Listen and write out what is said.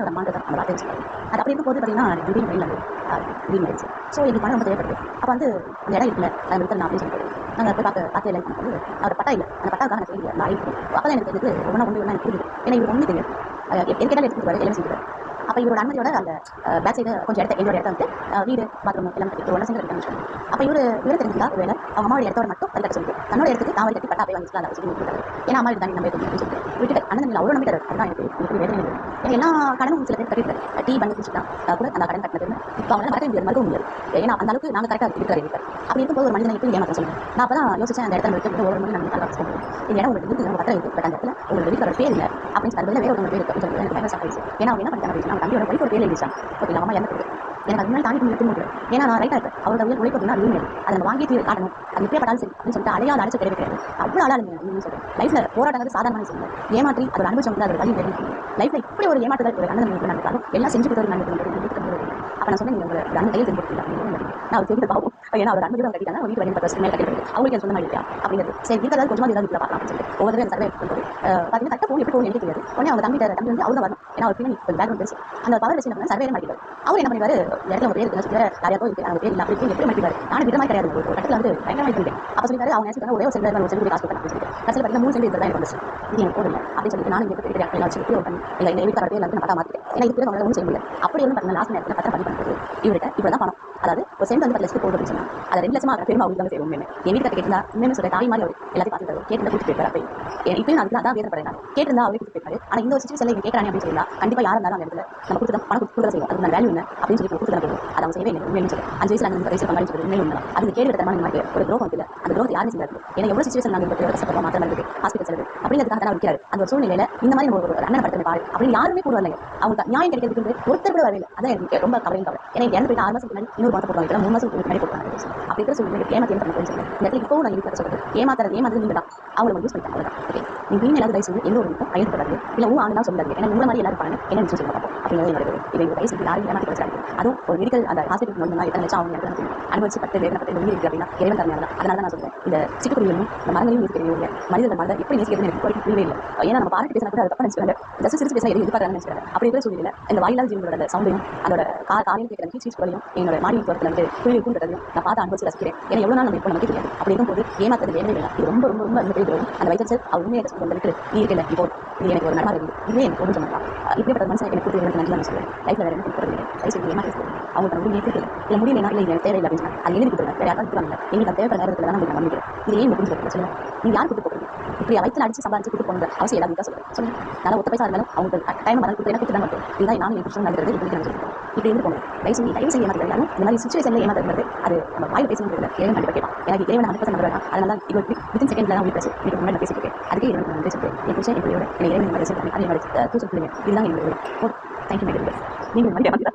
லட்சுமியோட அம்மான்றது அந்த வார்த்தை வச்சுருக்காரு அது அப்படி இருக்கும்போது பார்த்தீங்கன்னா திடீர்னு மெயில் வந்து திடீர்னு ஆயிடுச்சு. ஸோ எங்களுக்கு பணம் ரொம்ப தேவைப்படுது. அப்போ வந்து அந்த இடம் இருக்குல்ல அதை விற்கலாம் அப்படின்னு சொல்லிட்டு நாங்கள் போய் பார்க்க பார்த்து எல்லாம் பண்ணும்போது அவர் பட்டா இல்லை. அந்த பட்டாக்காக நான் தெரியல நான் அப்போ தான் எனக்கு தெரிஞ்சது ஒன்றா ஒன்று ஒன்றா எனக்கு புரியுது ஏன்னா இவர் ஒன்றும் தெரியாது. அஹ் எது கேட்டாலும் எடுத்துட்டு வர எல்லாம் செஞ்சுருவாரு அப்போ இவரோட அனுமதியோட அந்த பேக் சைடு கொஞ்சம் இடத்த எங்களோட இடத்த வந்து வீடு பாத்ரூம் எல்லாம் கட்டி ஒன்றா சேர்ந்து கட்டி அப்போ இவர் இவரை தெரிஞ்சுக்கா வேலை அவங்க அம்மாவோட இடத்தோட மட்டும் கட்டி கட்ட சொல்லிட்டு தன்னோட இடத்துக்கு தாவல் கட்டி பட்டா போய் வாங்கிக்கலாம் அதை சொல்லி ஏன்னா அம்மா தாண்டி நம்ம எடுத்து சொல்லிட்டு. விட்டுட்டு அண்ணன் அவ்வளோ நம்பிட்டாரு அதுதான் எனக்கு எனக்கு வேதனை இருக்குது. ஏன்னா எல்லா கடனும் சில பேர் கட்டிட்டு டீ பண்ணி குடிச்சுட்டான் கூட அந்த கடன் கட்டினது இப்போ அவங்களால மறக்க முடியாது மறக்க முடியாது. ஏன்னா அந்த அளவுக்கு நாங்கள் கரெக்டாக இருக்கிறாரு இருக்கார் அப்படி இருக்கும்போது ஒரு மனிதனை எப்படி ஏமாற்ற சொல்லுங்க? நான் அப்போ தான் யோசிச்சேன் அந்த இடத்துல விட்டு ஒரு மணி நான் நல்லா சொல்லுவேன் இந்த இடம் உங்களுக்கு இருக்கு நம்ம பத்திரம் இருக்குது பட் அந்த இடத்துல உங்களுக்கு வீட்டில் பேர் இல்லை. அப்படின்னு சொல்லி வேறு ஒரு பேர் இருக்கு ஏன்னா அவங்க என்ன பண்ணிட்டாங்க அவங்க தம்பியோட ஒய்ஃப் ஒரு பேர் எழுதிச்சான் ஓகே அம்மா இறந்து எனக்கு அது மாதிரி தாண்டி நிறுத்த திரும்ப ஏன்னா நான் ரைட்டாக இருப்பேன் அவரோட உயிர் உழைப்பு அப்படின்னா அது அதை நம்ம வாங்கி தீர்வு காட்டணும் அது எப்படிப்பட்டாலும் சரி அப்படின்னு சொல்லிட்டு அலையாத அடைச்சு கிடையாது அவ்வளோ அவ்வளோ ஆளாளுங்க அப்படின்னு சொல்றேன் லைஃப்ல போராட்டங்கிறது சாதாரண விஷயம் ஏமாற்றி அதோட அனுபவம் அதோட வழி தெரியும் லைஃப்ல இப்படி ஒரு ஏமாற்றுதல் ஒரு அண்ணன் உங்களுக்கு நடந்தாலும் எல்லாம் செஞ்சு கொடுத்தவர் நான் அப்போ நான் சொன்னேன் நீங்கள் உங்களோட அண்ணன் கையில் செஞ்சு நான் அவர் தெரிஞ்சு பாவம் ஏன்னா அவர் அன்பு கட்டிட்டாங்க வீட்டு வரைக்கும் பத்து மேலே கட்டிட்டு அவங்களுக்கு சொன்ன மாதிரி அப்படிங்கிறது. சரி இருக்கிறது கொஞ்சமாக ஏதாவது வீட்டில் பார்க்கலாம் அப்படின்னு சொல்லிட்டு. ஒவ்வொரு தடவை சர்வே பண்ணுறது பார்த்தீங்கன்னா கரெக்டாக ஃபோன் எப்படி எனக்கு தெரியாது. உடனே அவங்க தம்பி தம்பி வந்து அவங்க வரணும் ஏன்னா அவர் பின்னாடி பேக்ரவுண்ட் பேசி அந்த பவர் வச்சு என்ன சர்வே அவர் என்ன பண்ணிவார் இடத்துல ஒரு பேர் இருக்குன்னு சொல்லி யாரையோ அவங்க பேர் இல்லை அப்படி எப்படி மாட்டிப்பாரு? நான் விட கிடையாது ஒரு கட்டத்தில் வந்து பயங்கரமாக இருந்தேன் அப்போ சொல்லிட்டாரு அவங்க ஒரே ஒரு சென்டர் ஒரு சென்டர் காசு சொல்லிட்டு. பார்த்தீங்கன்னா மூணு சென்டர் தான் எனக்கு வந்துச்சு. இது எனக்கு அப்படின்னு சொல்லிட்டு நான் இங்கே பெரிய எல்லாம் வச்சு இல்லை இந்த வீட்டுக்காரர் நான் மாற்றிட்டேன் ஏன்னா இதுக்கு அவங்க ஒன்றும் செய்ய முடியல. அப்படி வந்து பார்த்தீங்கன்னா லாஸ்ட் நேரத்தில் பத்திரம் பதிவு பண்ணுறது இவர்கிட்ட. இவ்வளோ தான் பணம். அதாவது ஒரு சென்ட் வந்து பத்து லட்சத்துக்கு போகுது அப்படின்னு சொன்னா அதை ரெண்டு லட்சமா பெருமா அவங்களுக்கு தான் செய்வோம் என் வீட்டு கேட்டிருந்தா இன்னும் சொல்ல தாய் மாதிரி அவர் எல்லாத்தையும் பார்த்துட்டு கேட்டு கூட்டு போயிருப்பாரு அப்படி இப்பயும் நான் அதுக்கு அதான் வேதப்படுறேன் நான். கேட்டிருந்தா அவரே கூட்டு போயிருப்பாரு ஆனால் இந்த ஒரு சுச்சுவேஷனில் இவங்க கேட்கறாங்க அப்படின்னு சொல்லி கண்டிப்பாக யாரும் இருந்தாலும் அந்த இடத்துல நம்ம கொடுத்து பணம் கொடுத்து செய்வோம். அதுக்கு நான் வேல்யூ என்ன? அப்படின்னு சொல்லி கொடுத்து போகும் அதை அவங்க செய்வே இல்லை. உண்மையிலும் சொல்லி அஞ்சு வயசுல அந்த வயசுல பண்ணி சொல்லி உண்மையிலும் உண்மை அது கேள்வி தரமான மாதிரி ஒரு துரோகம் இல்லை அந்த துரோகத்தை யாருமே செய்யாது. ஏன்னா எவ்வளவு சுச்சுவேஷன் நாங்கள் இப்போ கஷ்டப்படுறோம் மாத்திரம் இருக்குது ஹாஸ்பிட்டல் செலவு அப்படிங்கிறதுக்காக தான் இருக்கிறாரு அந்த ஒரு சூழ்நிலையில இந்த மாதிரி ஒரு அண்ணன் படுத்த பாரு அப்படின்னு யாருமே கூட வரலைங்க அவங்க நியாயம் கிடைக்கிறதுக்கு ஒருத்தர் கூட வரவில்லை அதான் எனக்கு ரொம்ப கவலையும் கவலை. ஏன்னா இறந்து போயிட்டு ஆறு மாசம் முன்னாடி இன்னொரு மாதம் போடுவாங்க மூணு மாதம் முன்னாடி போட்டாங்க அப்படி இருக்கிற சூழ்நிலை ஏமாத்தி என்ன பண்ண சொல்லி இந்த இடத்துல இப்போ நான் இருக்கிற சொல்லுங்கள் ஏமாத்துறது ஏமாத்துறது நீங்கள் தான் அவங்களை வந்து யூஸ் பண்ணிட்டாங்க ஓகே நீங்கள் ஏதாவது தயவு செய்து எந்த ஒரு இருக்கும் இல்லை இல்ல ஆண்டு தான் சொல்லாது ஏன்னா உங்களை மாதிரி எல்லாரும் பாருங்க என்ன விஷயம் சொல்ல அப்படிங்கிறது என்னோட இது ஒரு தயவு யாரும் ஏமாற்றி வச்சாங்க அதுவும் ஒரு மெடிக்கல் அந்த ஹாஸ்பிட்டல் நோய் எத்தனை லட்சம் அவங்க இடத்துல அனுபவிச்சு பத்து வேதனை பத்து உயிர் இருக்கு அப்படின்னா இறைவன் தரணும் அதனால தான் நான் சொல்றேன். இந்த சிட்டுக்குருவியும் இந்த மரங்களையும் நேசிக்கிறது இல்லை. மனிதர்கள் மனிதர் எப்படி நேசிக்கிறதுன்னு எனக்கு வரைக்கும் புரியவே இல்லை. ஏன்னா நம்ம பாராட்டு பேசினா கூட அதை தப்பா நினைச்சுக்காங்க ஜஸ்ட் சிரிச்சு பேசினா எதுவும் எதிர்பார்க்கறாங்க நினைச்சுக்காங்க அப்படி இருக்கிற சூழ்நிலை இந்த வாயிலால் ஜீவனோட அந்த சவுண்டையும் அதோட கா காலையில் கேட்குற கீச் கீச்சுகளையும் என்னோட மாடி தோட்டத்தில் வந்து குயில் கூட்டுறதையும் நான் பார்த்து அனுபவிச்சு ரசிக்கிறேன். ஏன்னா எவ்வளோ நாள் நம்ம இப்போ நமக்கு தெரியாது. அப்படி இருக்கும்போது ஏமாத்தது வேலை. இல்லை இது ரொம்ப ரொம்ப ரொம்ப அந்த பெரிய அந்த வைத்தல் சார் அவர் உண்மையை சொல்லி வந்துட்டு நீ இருக்கல இப்போ இது எனக்கு ஒரு நல்லா இருக்குது இதுவே எனக்கு ஒன்றும் சொல்லலாம் இப்படிப்பட்ட மனுஷன் எனக்கு கொடுத்து நன்றி நான் சொல்லுவேன் லைஃப்ல வேற என்ன கொடுக்குறது இல்லை தயவு செஞ்சு ஏமாற்றி அவங்களுக்கு முடிவு இல்லை முடியல இல்லை எனக்கு தேவையில்லை அப்படின்னு சொன்னா அது எழுதி கொடுத்துருங்க வேற யாராவது கொடுக்குறாங்க எங்களுக்கு தேவைப்படுற நேரத்தில் தான் நம்ம நம்பிக்கிறேன் இது ஏன் புரிஞ்சு கொடுக்க சொல்லுங்க நீங்க யார் கூட்டு போகிறீங்க இப்படி வயிற்றுல அடிச்சு சம்பாதிச்சு கூட்டு போகிற அவசியம் எல்லாரும் தான் சொல்லுங்க சொல்லுங்க. நல்லா ஒத்த பைசா இருந்தாலும் அவங்க டைம் மரம் கொடுத்து எனக்கு கொடுத்து தான் மட்டும். இதுதான் நானும் என் புருஷன் நடக்கிறது. இப்படி நான் சொல்லுவேன் இப்படி இருந்து போகணும். தயவு செஞ்சு தயவு செய்ய மாதிரி யாரும் இந்த மாதிரி சுச்சுவேஷனில் ஏமாத்துறது அது நம்ம வாயில் பேசுறது இறைவன் கண்டிப்பாக கேட்பான். எனக்கு இறைவன் ஹண்ட்ரட் பர்சன்ட் நம்புறேன் அதனால தான் இது வித்தின் செகண்ட்ல தான் உங்களுக்கு பேசு இதுக்கு முன்னாடி பேசிட்டு இருக்கேன். அதுக்கே இறைவன் நான் பேசிட்டு என் புருஷன் என்னோட என்னை இறைவன் மாதிரி பேசுறேன் அதே மாதிரி தூசு பிள்ளைங்க. இதுதான் எங்களுடைய தேங்க்யூ மேடம் நீங்கள் மாதிரி